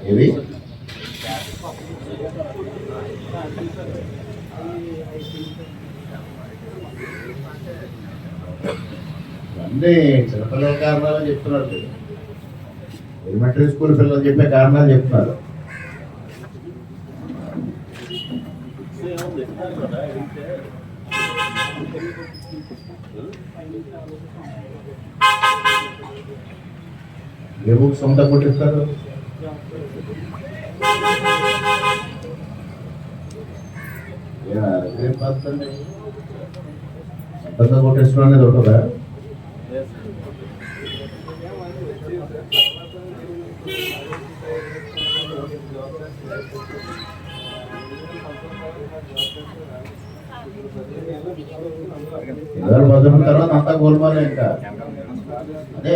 అదే అన్నీ చిన్నపిల్లల కారణాలు చెప్తున్నారు. ఎలిమెంటరీ స్కూల్ పిల్లలు చెప్పే కారణాలు చెప్తున్నారు. ఏ బుక్స్ సొంత కొట్టిస్తారు ఏం పడుతుంది సొంతంగా కొట్టేసుకోవడం అనేది పిల్లలు భద్రం తర్వాత అంతా గోల్మాలే ఇంకా. అదే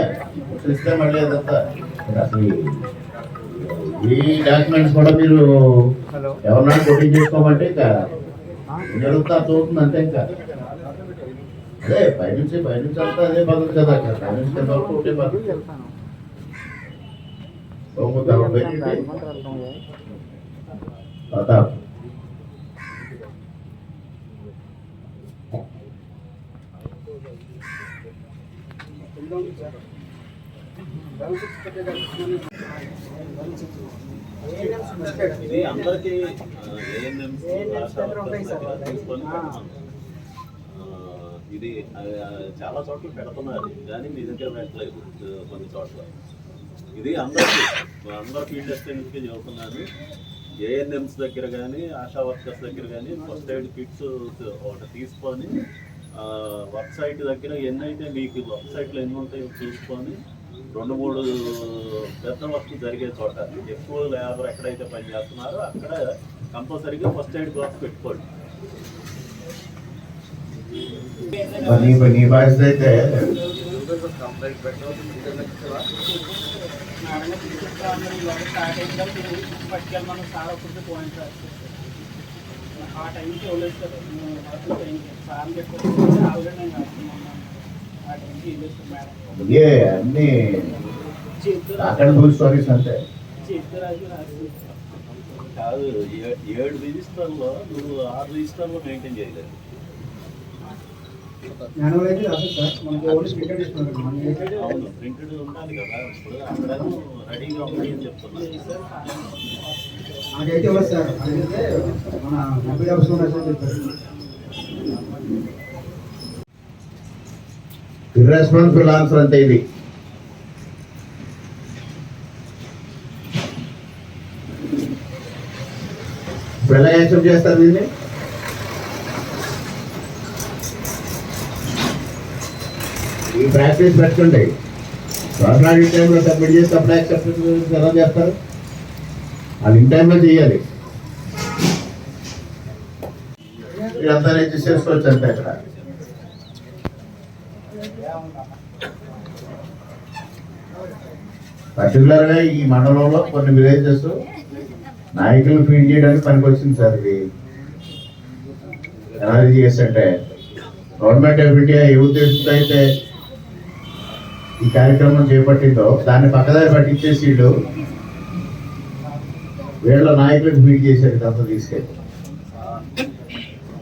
చూస్తే మళ్ళీ అదంతా. అసలు ఈ డాక్యుమెంట్స్ కూడా మీరు ఎవరినైనా కోటింగ్ చేసుకోమంటే ఇంకా జరుగుతా చూస్తుంది అంతే ఇంకా. అదే పైనుంచి పైనుంచి అంతా అదే పద్ధతి కదా అక్కడ. పైనుంచి వరకు ఒకటే పద్ధతి తొమ్మిది అరవై ప్రతాప్ ఇది అందరికీ ఏఎన్ఎంస్ ANMs దగ్గర ఉంటాయి సార్. తీసుకొని ఆ. పెడతాం. ఆ, ఇది చాలా చోట్ల పెడుతున్నారు కానీ మీ దగ్గర పెట్టలేదు కొన్ని చోట్ల. ఇది అందరికీ అందరు ఫీల్డ్ అసిస్టెంట్స్కి చెబుతున్నాను ఏఎన్ఎంస్ దగ్గర కానీ ఆశా వర్కర్స్ దగ్గర కానీ ఫస్ట్ ఎయిడ్ కిట్స్ ఒకటి తీసుకొని వర్క్ సైట్ దగ్గర ఎన్నైతే మీకు వర్క్ సైట్లో ఎన్ని ఉంటాయో చూసుకొని రెండు మూడు పెద్ద వర్క్ జరిగే చోట ఎక్కువ లేబర్ ఎక్కడైతే పని చేస్తున్నారో అక్కడ కంపల్సరీగా ఫస్ట్ ఎయిడ్ బాక్స్ పెట్టుకోండి. నీ నీ అయితే పట్టుకెళ్ళమని సార్ ఒకరికి పోయింది సార్ ఆ టైంకి ఇవ్వలేదు ఇదే అన్ని అక్కడ భూ స్టోరీస్ అంతే. కాదు ఏ- ఏడు రిజిస్టర్లో నువ్వు ఆరు రిజిస్టర్లో మెయింటైన్ చేయలేదు. అవును ప్రింటెడ్ ఉండాలి కదా. ఇప్పుడు అక్కడ రెడీగా ఉంది అని చెప్తున్నా సార్? అడిగితే మన ఎంపీ ఆఫీస్లో ఉన్నారు సార్ చెప్పారు ఇర్రెస్పాన్సిబుల్ ఆన్సర్ అంటే ఇది. ఇప్పుడు ఎలా యాక్సెప్ట్ చేస్తారు దీన్ని? ఈ ప్రాక్టీస్ పెట్టండి సోషల్ టైంలో సబ్మిట్ చేసి అప్పుడు యాక్సెప్ట్ ఎలా చేస్తారు? అది ఇన్ టైంలో చేయాలి. ఇదంతా నేను చేసుకోవచ్చు అంతే అక్కడ పర్టికులర్గా ఈ మండలంలో కొన్ని విలేజెస్ నాయకులు ఫీడ్ చేయడానికి పనికొచ్చింది సార్ ఇది. ఎన్ఆర్జీఎస్ అంటే. గవర్నమెంట్ ఎఫ్టీఐ ఏ ఉద్దేశంతో అయితే ఈ కార్యక్రమం చేపట్టిందో దాన్ని పక్కదారి పట్టించేసి వీళ్ళు వీళ్ళ నాయకులకు ఫీడ్ చేశారు ఇదంతా తీసుకెళ్ళి.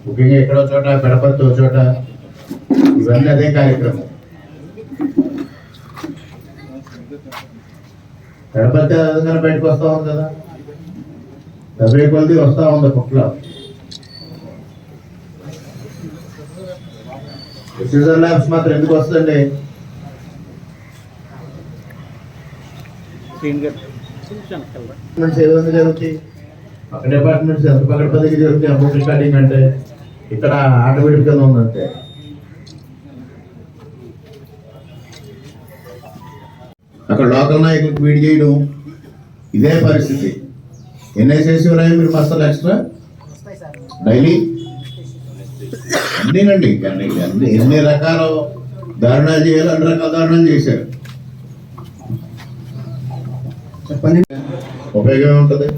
ముఖ్యంగా ఎక్కడో చోట పెడపత్తి చోట ఇవన్నీ అదే కార్యక్రమం. గణపతి విధంగా బయటకు వస్తా ఉంది కదా. డెబ్బై కొలది వస్తా ఉంది కుట్ల ల్యాబ్స్ మాత్రం ఎందుకు వస్తుంది డిపార్ట్మెంట్స్ ఏ విధంగా జరుగుతాయి? పక్క డిపార్ట్మెంట్స్ ఎంత పక్కన పదికి జరుగుతాయి అమౌంట్ రికార్డింగ్ అంటే. ఇక్కడ ఆటోమేటిక్గా అక్కడ లోకల్ నాయకులకు వీడి చేయడం ఇదే పరిస్థితి. ఎన్ఐసేశ్వరాయ మీరు మస్తలు ఎక్స్ట్రా? డైలీ? అన్నీనండి. అన్ని ఎన్ని రకాల దారుణాలు చేయాలి అన్ని రకాల దారుణాలు చేశారు. చెప్పండి. ఉపయోగం ఉంటుంది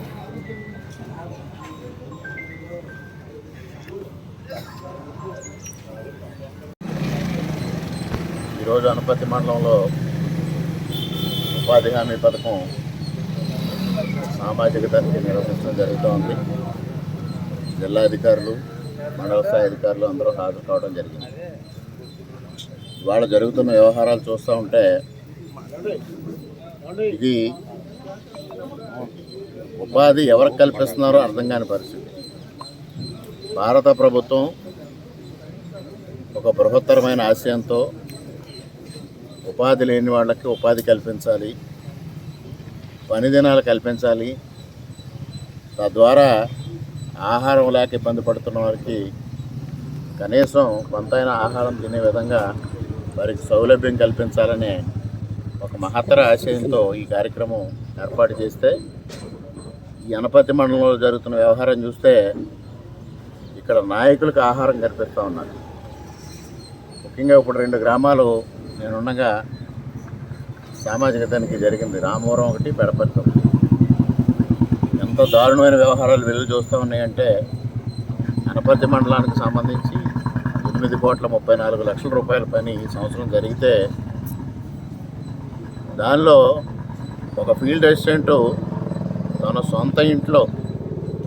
ఈరోజు అనపతి మండలంలో ఉపాధి హామీ పథకం సామాజిక తనిఖీ నిర్వహించడం జరుగుతోంది. జిల్లా అధికారులు మండల స్థాయి అధికారులు అందరూ హాజరు కావడం జరిగింది. ఇవాళ జరుగుతున్న వ్యవహారాలు చూస్తూ ఉంటే ఇది ఉపాధి ఎవరికి కల్పిస్తున్నారో అర్థం కాని పరిస్థితి. భారత ప్రభుత్వం ఒక బృహత్తరమైన ఆశయంతో ఉపాధి లేని వాళ్ళకి ఉపాధి కల్పించాలి పని దినాలు కల్పించాలి. తద్వారా ఆహారం లేక ఇబ్బంది పడుతున్న వారికి కనీసం కొంతైనా ఆహారం తినే విధంగా వారికి సౌలభ్యం కల్పించాలనే ఒక మహత్తర ఆశయంతో ఈ కార్యక్రమం ఏర్పాటు చేస్తే ఈ మండలంలో జరుగుతున్న వ్యవహారం చూస్తే ఇక్కడ నాయకులకు ఆహారం కల్పిస్తూ ఉన్నారు. ముఖ్యంగా ఇప్పుడు రెండు గ్రామాలు నేనుండగా సామాజిక తనిఖీ జరిగింది. రామవరం ఒకటి పెడపర్తి ఎంతో దారుణమైన వ్యవహారాలు వెలుగు చూస్తూ ఉన్నాయంటే అనపర్తి మండలానికి సంబంధించి ఎనిమిది కోట్ల ముప్పై నాలుగు లక్షల రూపాయల పని ఈ సంవత్సరం జరిగితే దానిలో ఒక ఫీల్డ్ అసిస్టెంట్ తన సొంత ఇంట్లో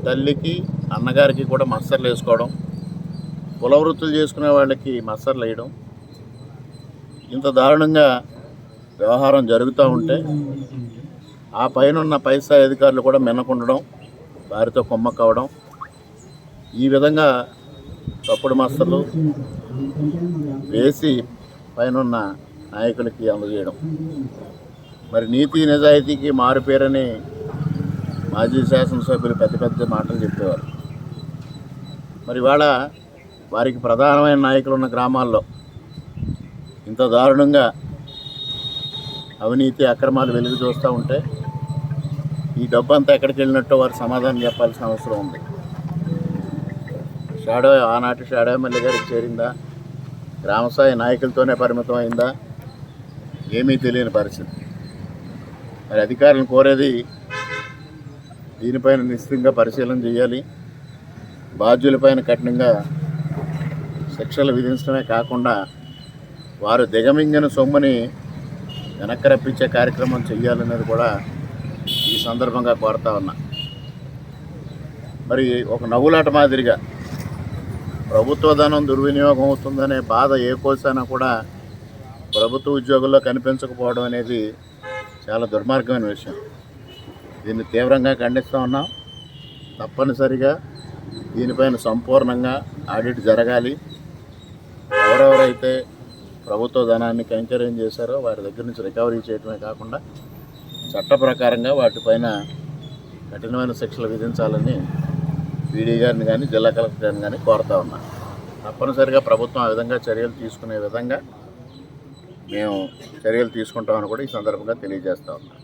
తల్లికి అన్నగారికి కూడా మస్తర్లు వేసుకోవడం కుల వృత్తులు చేసుకునే వాళ్ళకి మస్తర్లు వేయడం ఇంత దారుణంగా వ్యవహారం జరుగుతూ ఉంటే ఆ పైన ఉన్న పైసా అధికారులు కూడా మెనకుండడం వారితో కొమ్మక్కవడం ఈ విధంగా తప్పుడు మస్తలు వేసి పైన నాయకులకి అందజేయడం. మరి నీతి నిజాయితీకి మారుపేరని మాజీ శాసనసభ్యులు పెద్ద పెద్ద మాటలు చెప్పేవారు. మరి ఇవాళ వారికి ప్రధానమైన నాయకులు ఉన్న గ్రామాల్లో ఇంత దారుణంగా అవినీతి అక్రమాలు వెలుగు చూస్తూ ఉంటే ఈ డబ్బు అంతా ఎక్కడికి వెళ్ళినట్టు వారు సమాధానం చెప్పాల్సిన అవసరం ఉంది. షాడో ఆనాటి షాడో ఎమ్మెల్యే గారికి చేరిందా? గ్రామస్థాయి నాయకులతోనే పరిమితం అయిందా? ఏమీ తెలియని పరిస్థితి. మరి అధికారులను కోరేది దీనిపైన నిశ్చితంగా పరిశీలన చేయాలి. బాధ్యులపైన కఠినంగా శిక్షలు విధించడమే కాకుండా వారు దిగమింగిన సొమ్ముని వెనక్కి రప్పించే కార్యక్రమం చేయాలనేది కూడా ఈ సందర్భంగా కోరుతా ఉన్నా. మరి ఒక నవ్వులాట మాదిరిగా ప్రభుత్వ ధనం దుర్వినియోగం అవుతుందనే బాధ ఏ కోసైనా కూడా ప్రభుత్వ ఉద్యోగుల్లో కనిపించకపోవడం అనేది చాలా దుర్మార్గమైన విషయం. దీన్ని తీవ్రంగా ఖండిస్తూ ఉన్నాం. తప్పనిసరిగా దీనిపైన సంపూర్ణంగా ఆడిట్ జరగాలి. ఎవరెవరైతే ప్రభుత్వ ధనాన్ని కైంకర్యం చేశారో వారి దగ్గర నుంచి రికవరీ చేయడమే కాకుండా చట్ట ప్రకారంగా వాటిపైన కఠినమైన శిక్షలు విధించాలని పీడీ గారిని కానీ జిల్లా కలెక్టర్ గారిని కానీ కోరుతా ఉన్నా. తప్పనిసరిగా ప్రభుత్వం ఆ విధంగా చర్యలు తీసుకునే విధంగా మేము చర్యలు తీసుకుంటామని కూడా ఈ సందర్భంగా తెలియజేస్తా ఉన్నాం.